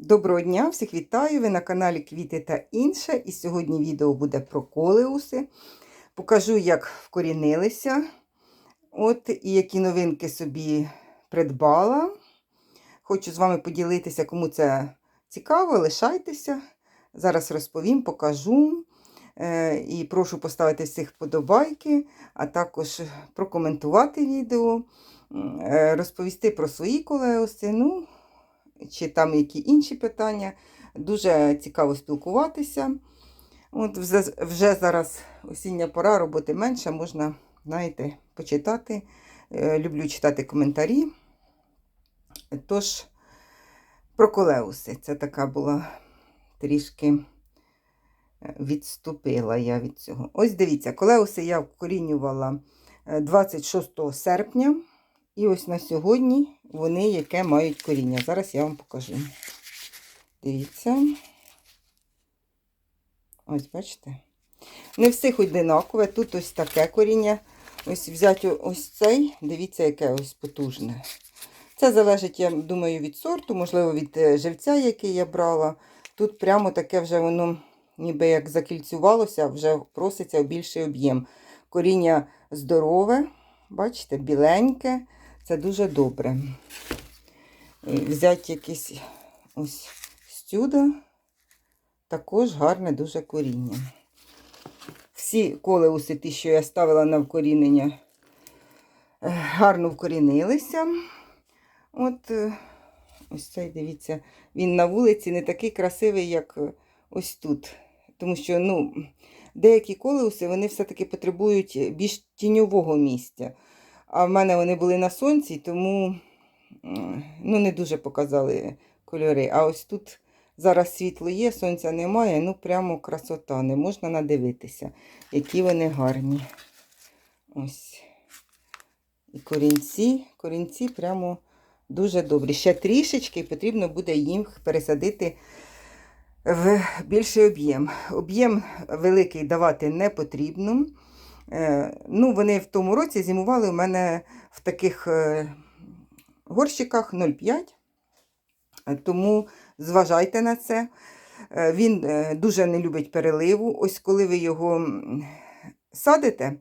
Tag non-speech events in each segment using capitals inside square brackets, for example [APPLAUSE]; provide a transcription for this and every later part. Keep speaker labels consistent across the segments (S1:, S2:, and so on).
S1: Доброго дня, всіх вітаю! Ви на каналі Квіти та інше. І сьогодні відео буде про колеуси. Покажу, як вкорінилися. От, і які новинки собі придбала. Хочу з вами поділитися, кому це цікаво, лишайтеся. Зараз розповім, покажу. Е, І прошу поставити всіх вподобайки, а також прокоментувати відео, е, розповісти про свої колеуси. Ну, чи там які інші питання. Дуже цікаво спілкуватися. От вже, зараз осіння пора, роботи менше, можна, знаєте, почитати. Е, Люблю читати коментарі. Тож, про колеуси. Це така була трішки е, відступила я від цього. Ось дивіться, колеуси я вкорінювала е, 26 серпня. І ось на сьогодні вони яке мають коріння. Зараз я вам покажу. Дивіться. Ось, бачите? Не всіх одинакове. Тут ось таке коріння. Ось взяти ось цей, дивіться, яке ось потужне. Це залежить, я думаю, від сорту, можливо, від е, живця, який я брала. Тут прямо таке вже воно ніби як закільцювалося, вже проситься в більший об'єм. Коріння здорове, бачите, біленьке. Це дуже добре. Взяти якесь ось стюдо, також гарне дуже коріння. Всі колеуси, ті, що я ставила на вкорінення, е, гарно вкорінилися. От е, ось цей, дивіться, він на вулиці не такий красивий, як е, ось тут. Тому що ну, деякі колеуси вони все-таки потребують більш тіньового місця. А в мене вони були на сонці, тому ну, не дуже показали кольори. А ось тут зараз світло є, сонця немає, ну прямо красота. Не можна надивитися, які вони гарні. Ось. І корінці, корінці прямо дуже добрі. Ще трішечки потрібно буде їм пересадити в більший об'єм. Об'єм великий давати не потрібно. Е, Ну, Вони в тому році зимували у мене в таких е, горщиках 0,5. Тому зважайте на це. Е, Він дуже не любить переливу. Ось коли ви його садите,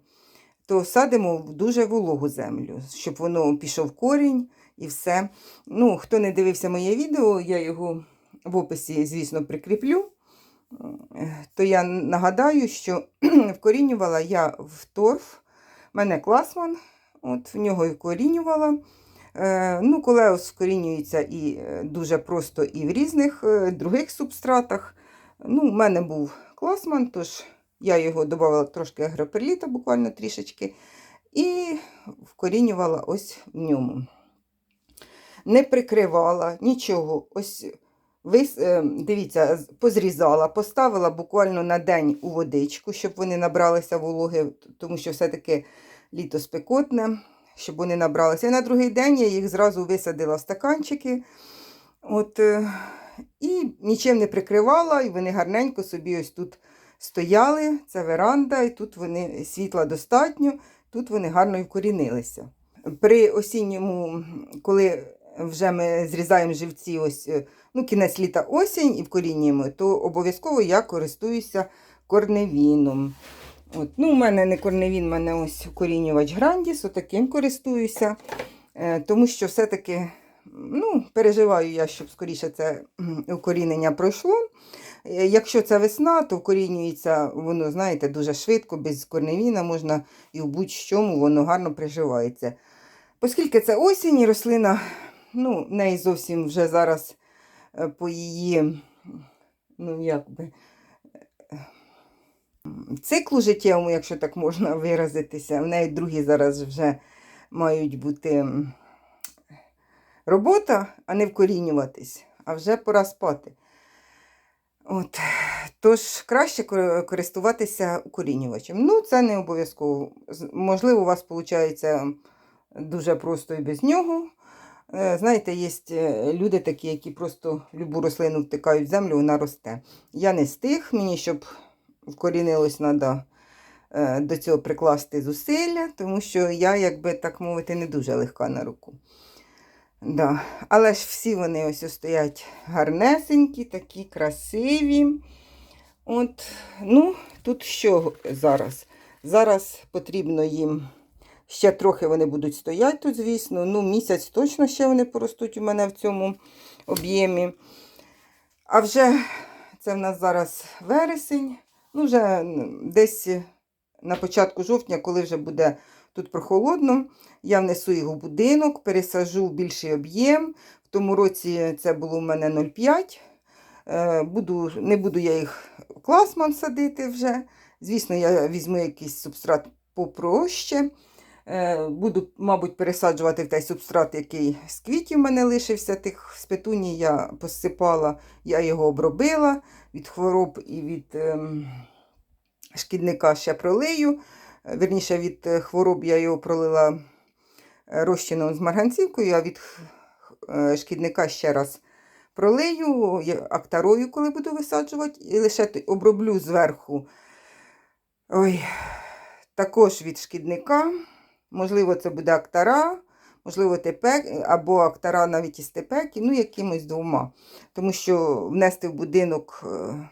S1: то садимо в дуже вологу землю, щоб воно пішов корінь і все. Ну, Хто не дивився моє відео, я його в описі, звісно, прикріплю то я нагадаю, що [CLEARS THROAT] вкорінювала я в торф. Мене класман, от в нього і вкорінювала. Е, ну, Колеус вкорінюється і е, дуже просто і в різних е, других субстратах. Ну, У мене був класман, тож я його додавала трошки агроперліта, буквально трішечки, і вкорінювала ось в ньому. Не прикривала нічого. Ось дивіться, позрізала, поставила буквально на день у водичку, щоб вони набралися вологи, тому що все-таки літо спекотне, щоб вони набралися. І на другий день я їх зразу висадила в стаканчики. От, е, І нічим не прикривала, і вони гарненько собі ось тут стояли. Це веранда, і тут вони світла достатньо, тут вони гарно і вкорінилися. При осінньому, коли вже ми зрізаємо живці, ось, е, ну, кінець літа осінь і вкорінюємо, то обов'язково я користуюся корневіном. От, ну, У мене не корневін, у мене ось корінювач Грандіс, отаким користуюся. Е, тому що все-таки ну, переживаю я, щоб скоріше це укорінення пройшло. Е, Якщо це весна, то вкорінюється воно, знаєте, дуже швидко, без корневіна можна і в будь-чому воно гарно приживається. Оскільки це осінь, і рослина ну, неї зовсім вже зараз е, по її, ну, як е, циклу життєвому, якщо так можна виразитися, в неї другі зараз вже мають бути робота, а не вкорінюватись, а вже пора спати. От. Тож краще користуватися укорінювачем. Ну, це не обов'язково. Можливо, у вас виходить дуже просто і без нього. Е, знаєте, є люди такі, які просто любу рослину втикають в землю, вона росте. Я не з тих, мені щоб вкорінилось, треба до цього прикласти зусилля, тому що я, якби так мовити, не дуже легка на руку. Да. Але ж всі вони ось стоять гарнесенькі, такі красиві. От, ну, тут що зараз? Зараз потрібно їм. Ще трохи вони будуть стояти тут, звісно. Ну, місяць точно ще вони поростуть у мене в цьому об'ємі. А вже це в нас зараз вересень. Ну, вже десь на початку жовтня, коли вже буде тут прохолодно, я внесу їх у будинок, пересажу в більший об'єм. В тому році це було у мене 0,5. Е, Буду, не буду я їх в класман садити вже. Звісно, я візьму якийсь субстрат попроще. Е, Буду, мабуть, пересаджувати в той субстрат, який з квітів в мене лишився. Тих з петуній я посипала, я його обробила від хвороб і від ем, шкідника ще пролию. Вірніше, від е, хвороб я його пролила е, розчином з марганцівкою, а від шкідника ще раз пролию актарою, коли буду висаджувати, і лише оброблю зверху. Ой, також від шкідника. Можливо, це буде актара, можливо, тепек, або актара навіть із тепеки, ну, якимось двома. Тому що внести в будинок, е,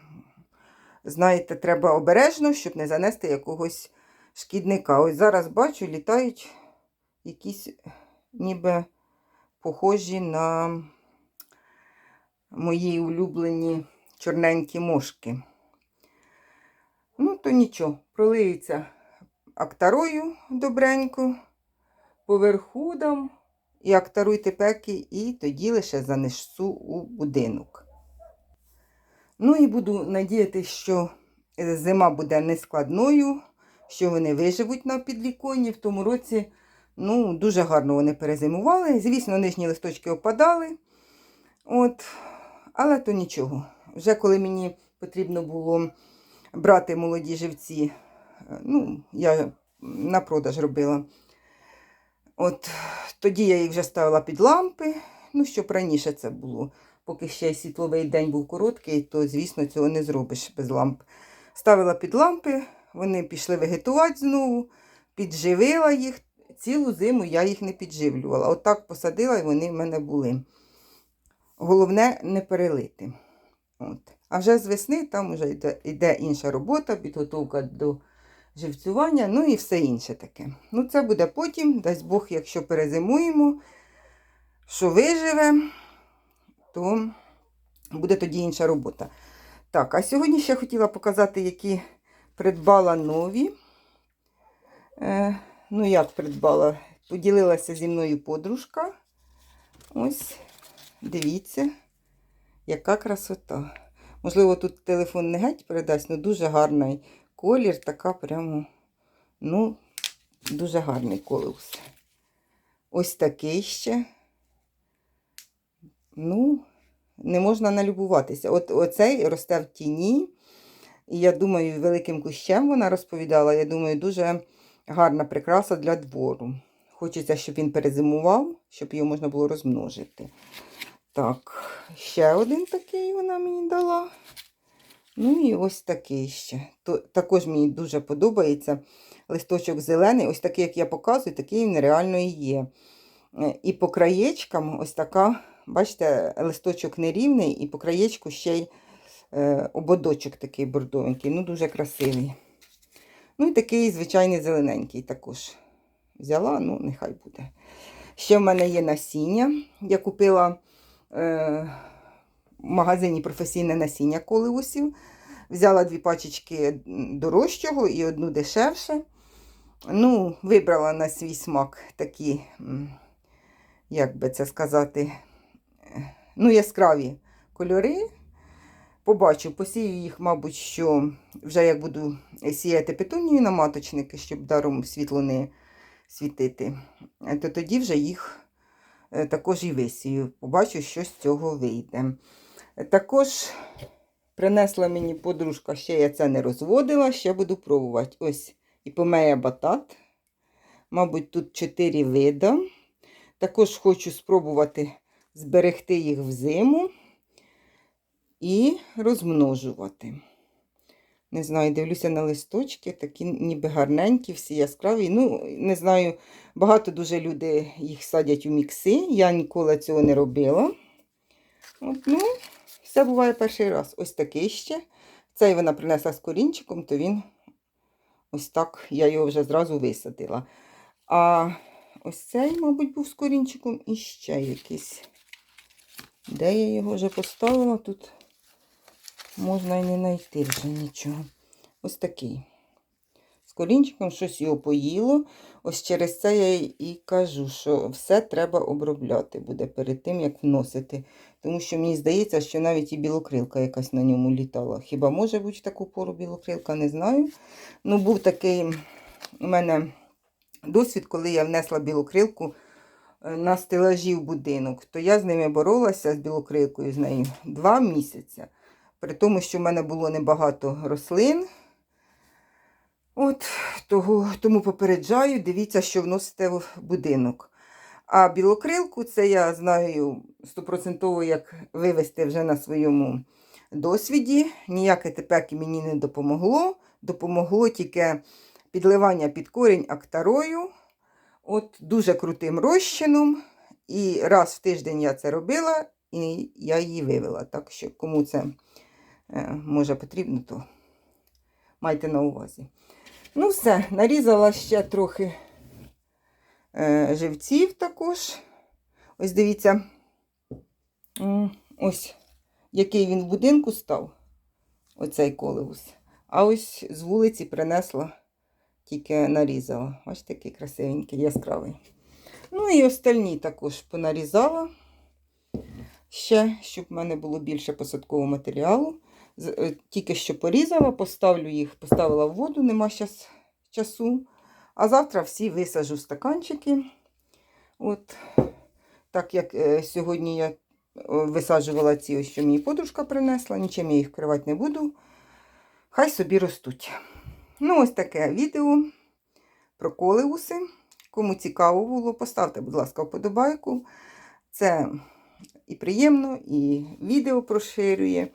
S1: знаєте, треба обережно, щоб не занести якогось шкідника. Ось зараз бачу, літають якісь ніби похожі на мої улюблені чорненькі мошки. Ну, то нічого, пролиється актарою добренько, поверху дам і актаруй тепеки, і тоді лише занесу у будинок. Ну і буду надіятися, що е, зима буде нескладною, що вони виживуть на підвіконні. В тому році ну, дуже гарно вони перезимували. Звісно, нижні листочки опадали. От, але то нічого. Вже коли мені потрібно було брати молоді живці, ну, я на продаж робила. От тоді я їх вже ставила під лампи. Ну, щоб раніше це було. Поки ще світловий день був короткий, то, звісно, цього не зробиш без ламп. Ставила під лампи, вони пішли вегетувати знову, підживила їх. Цілу зиму я їх не підживлювала. Отак посадила і вони в мене були. Головне не перелити. От. А вже з весни там вже йде, йде інша робота, підготовка до живцювання, ну і все інше таке. Ну, це буде потім, дасть Бог, якщо перезимуємо, що виживе, то буде тоді інша робота. Так, а сьогодні ще хотіла показати, які придбала нові. Е, ну, як придбала? Поділилася зі мною подружка. Ось, дивіться, яка красота. Можливо, тут телефон не геть передасть, але дуже гарний колір, така прямо, ну, дуже гарний колеус. Ось такий ще. Ну, не можна налюбуватися. От оцей росте в тіні. І я думаю, великим кущем вона розповідала. Я думаю, дуже гарна прикраса для двору. Хочеться, щоб він перезимував, щоб його можна було розмножити. Так, ще один такий вона мені дала. Ну і ось такий ще. Також мені дуже подобається листочок зелений. Ось такий, як я показую, такий він реально і є. Е, І по краєчкам ось така, бачите, листочок нерівний, і по краєчку ще й е, ободочок такий бордовенький. Ну, дуже красивий. Ну і такий звичайний зелененький також. Взяла, ну, нехай буде. Ще в мене є насіння. Я купила е, магазині професійне насіння колеусів. Взяла дві пачечки дорожчого і одну дешевше. Ну, вибрала на свій смак такі, як би це сказати, ну, яскраві кольори. Побачу, посію їх, мабуть, що вже як буду сіяти петунію на маточники, щоб даром світло не світити, то тоді вже їх е, також і висію. Побачу, що з цього вийде. Також принесла мені подружка, ще я це не розводила, ще буду пробувати. Ось іпомея батат. Мабуть, тут 4 вида. Також хочу спробувати зберегти їх в зиму і розмножувати. Не знаю, дивлюся на листочки, такі ніби гарненькі, всі яскраві. Ну, не знаю, багато дуже люди їх садять у мікси. Я ніколи цього не робила. От, ну, все буває перший раз. Ось такий ще. Цей вона принесла з корінчиком, то він ось так, я його вже зразу висадила. А ось цей, мабуть, був з корінчиком і ще якийсь. Де я його вже поставила? Тут можна і не знайти вже нічого. Ось такий. З корінчиком щось його поїло. Ось через це я і кажу, що все треба обробляти буде перед тим, як вносити. Тому що мені здається, що навіть і білокрилка якась на ньому літала. Хіба може бути таку пору білокрилка, не знаю. Ну, був такий у мене досвід, коли я внесла білокрилку е, на стелажі в будинок, то я з ними боролася з білокрилкою з нею два місяці. При тому, що в мене було небагато рослин. От, того, тому попереджаю, дивіться, що вносите в будинок. А білокрилку це я знаю стопроцентово, як вивести вже на своєму досвіді. Ніяке тепеки мені не допомогло. Допомогло тільки підливання під корінь актарою. От дуже крутим розчином. І раз в тиждень я це робила, і я її вивела. Так що, кому це е, може потрібно, то майте на увазі. Ну, все, нарізала ще трохи е, живців також. Ось дивіться, ось який він в будинку став, оцей колеус. А ось з вулиці принесла, тільки нарізала. Ось такий красивенький, яскравий. Ну і остальні також понарізала. Ще, щоб в мене було більше посадкового матеріалу. Е, Тільки що порізала, поставлю їх, поставила в воду, нема щас часу. А завтра всі висажу стаканчики. От так як е, сьогодні я висаджувала ці, що мені подружка принесла, нічим я їх вкривати не буду. Хай собі ростуть. Ну, ось таке відео про колеуси. Кому цікаво було, поставте, будь ласка, вподобайку. Це і приємно, і відео проширює.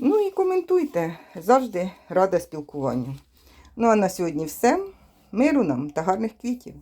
S1: Ну і коментуйте. Завжди рада спілкуванню. Ну а на сьогодні все. Миру нам та гарних квітів!